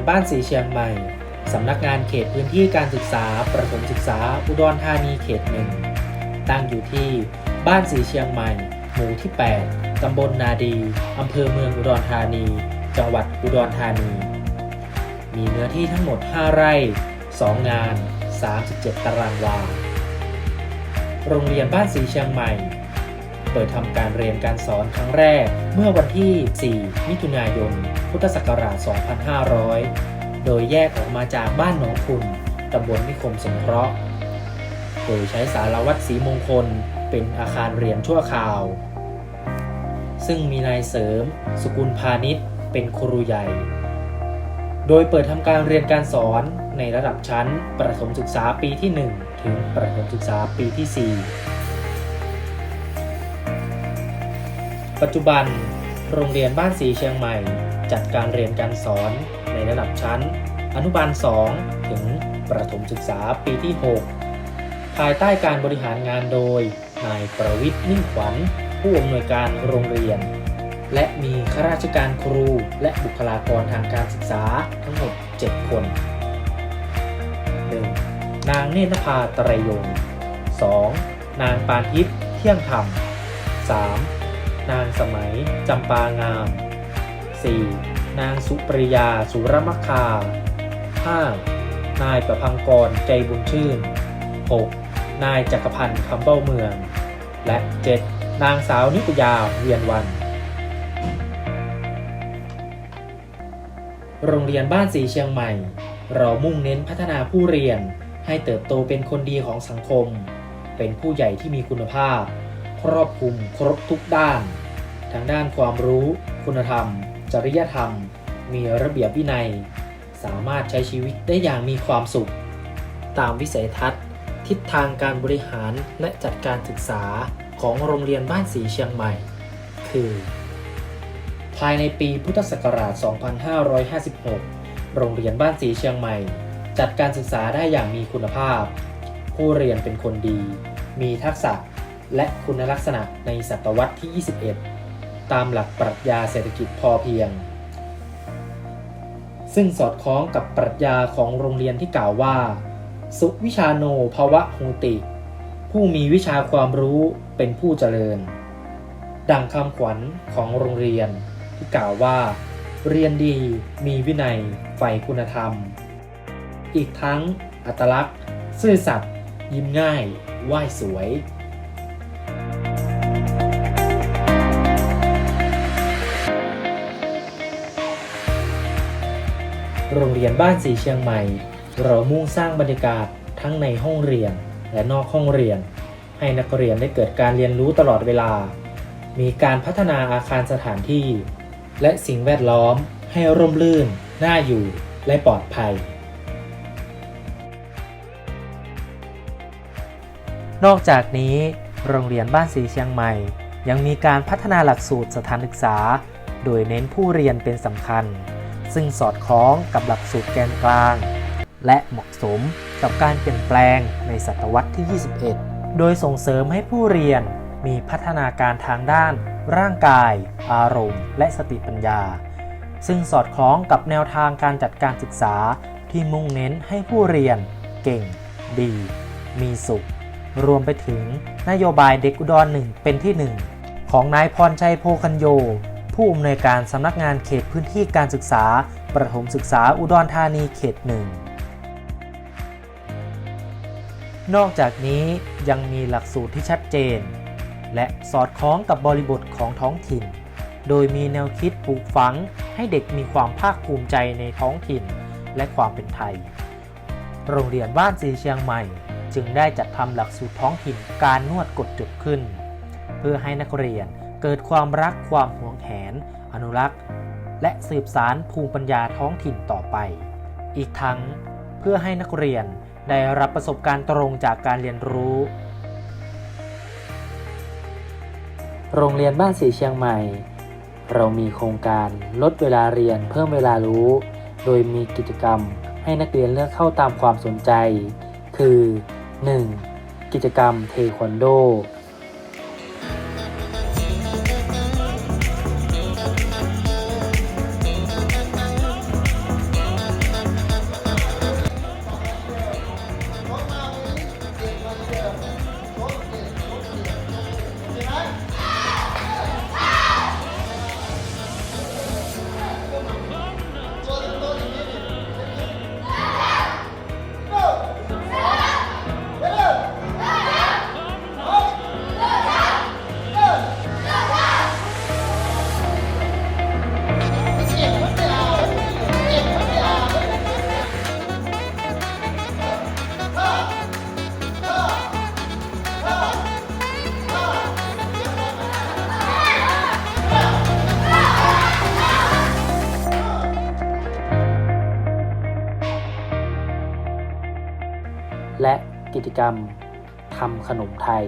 นบ้านสีเชียงใหม่ สำนักงานเขตพื้นที่การศึกษา ประถมศึกษา อุดรธานีเขตหนึ่ง ตั้งอยู่ที่บ้านสีเชียงใหม่ หมู่ที่ 8 ตำบลนาดี อำเภอเมืองอุดรธานี จังหวัดอุดรธานี มีเนื้อที่ทั้งหมด 5 ไร่ 2 งาน 37 ตารางวา โรงเรียนบ้านสีเชียงใหม่ เปิดทำการเรียนการสอนครั้งแรกเมื่อวันที่ 4 มิถุนายน พุทธศักราช 2500 โดยแยกออกมาจากบ้านหนองคุณตำบลนิคมสงเคราะห์ โดยใช้สารวัตรศรีมงคลเป็นอาคารเรียนชั่วคราว ซึ่งมีนายเสริม สกุลพาณิชย์ เป็นครูใหญ่ โดยเปิดทำการเรียนการสอนในระดับชั้นประถมศึกษาปีที่ 1 ถึงประถมศึกษาปีที่ 4 ปัจจุบันโรงเรียนบ้านสีเชียงใหม่ จัดการเรียนการสอนในระดับชั้น อนุบาล 2 ถึงประถมศึกษาปีที่ 6 ภายใต้การบริหารงานโดย นายประวิทย์นิ่งขวัญผู้อำนวยการโรงเรียน และมีข้าราชการครูและบุคลากรทางการศึกษาทั้งหมด 7 คน 1. นางเนตรภาตรยง 2. นางปานทิพย์เที่ยงธรรม 3. นางสมัยจำปางาม 4. นางสุปริยาสุรมคคา 5. นายประพังกรใจบุญชื่น 6. นายจักรพันธ์คำเบ้าเมือง และ 7. นางสาวนิตยาเวียนวัน โรงเรียนบ้านสีเชียงใหม่ เรามุ่งเน้นพัฒนาผู้เรียนให้เติบโตเป็นคนดีของสังคม เป็นผู้ใหญ่ที่มีคุณภาพ ครอบคลุมครบทุกด้าน ทั้งด้านความรู้ คุณธรรม จริยธรรม มีระเบียบวินัย สามารถใช้ชีวิตได้อย่างมีความสุข ตามวิสัยทัศน์ ทิศทางการบริหารและจัดการศึกษาของโรงเรียนบ้านสีเชียงใหม่ คือ ภายในปีพุทธศักราช 2556 โรงเรียนบ้านสีเชียงใหม่ จัดการศึกษาได้อย่างมีคุณภาพ ผู้เรียนเป็นคนดี มีทักษะและคุณลักษณะในศตวรรษที่ 21 ตามหลักปรัชญาเศรษฐกิจพอเพียง ซึ่งสอดคล้องกับปรัชญาของโรงเรียนที่กล่าวว่า สุวิชาโนภวะโหติ ผู้มีวิชาความรู้เป็นผู้เจริญ ดังคำขวัญของโรงเรียนที่กล่าวว่า เรียนดีมีวินัยใฝ่คุณธรรม อีกทั้งอัตลักษณ์ ซื่อสัตย์ยิ้มง่ายไหว้สวย โรงเรียนบ้านสีเชียงใหม่ เรามุ่งสร้างบรรยากาศทั้งในห้องเรียนและนอกห้องเรียน ให้นักเรียนได้เกิดการเรียนรู้ตลอดเวลา มีการพัฒนาอาคารสถานที่ และสิ่งแวดล้อมให้ร่มรื่น น่าอยู่และปลอดภัย นอกจากนี้ โรงเรียนบ้านสีเชียงใหม่ ยังมีการพัฒนาหลักสูตรสถานศึกษา โดยเน้นผู้เรียนเป็นสำคัญ ซึ่งสอดคล้องกับหลักสูตรแกนกลาง และเหมาะสมกับการเปลี่ยนแปลงในศตวรรษที่ 21 โดยส่งเสริมให้ผู้เรียนมีพัฒนาการทางด้าน ร่างกาย อารมณ์ และสติปัญญา ซึ่งสอดคล้องกับแนวทางการจัดการศึกษาที่มุ่งเน้นให้ผู้เรียน เก่ง ดี มีสุข รวมไปถึงนโยบายเด็กอุดรหนึ่งเป็นที่หนึ่งของนายพรชัยโพคัญโย ผู้อำนวยการสำนักงานเขตพื้นที่การศึกษา ประถมศึกษาอุดรธานีเขตหนึ่งนอกจากนี้ยังมีหลักสูตรที่ชัดเจน และสอดคล้องกับบริบทของท้องถิ่น โดยมีแนวคิดปลูกฝังให้เด็กมีความภาคภูมิใจในท้องถิ่นและความเป็นไทย โรงเรียนบ้านสีเชียงใหม่ จึงได้จัดทำหลักสูตรท้องถิ่นการนวดกดจุดขึ้น เพื่อให้นักเรียน เกิดความรักความหวงแหน อนุรักษ์ และสืบสารภูมิปัญญาท้องถิ่นต่อไป อีกทั้งเพื่อให้นักเรียนได้รับประสบการณ์ตรงจากการเรียนรู้ โรงเรียนบ้านสีเชียงใหม่ เรามีโครงการลดเวลาเรียนเพิ่มเวลารู้ โดยมีกิจกรรมให้นักเรียนเลือกเข้าตามความสนใจ คือ 1. กิจกรรมเทควันโด 起来 และกิจกรรมทำขนมไทย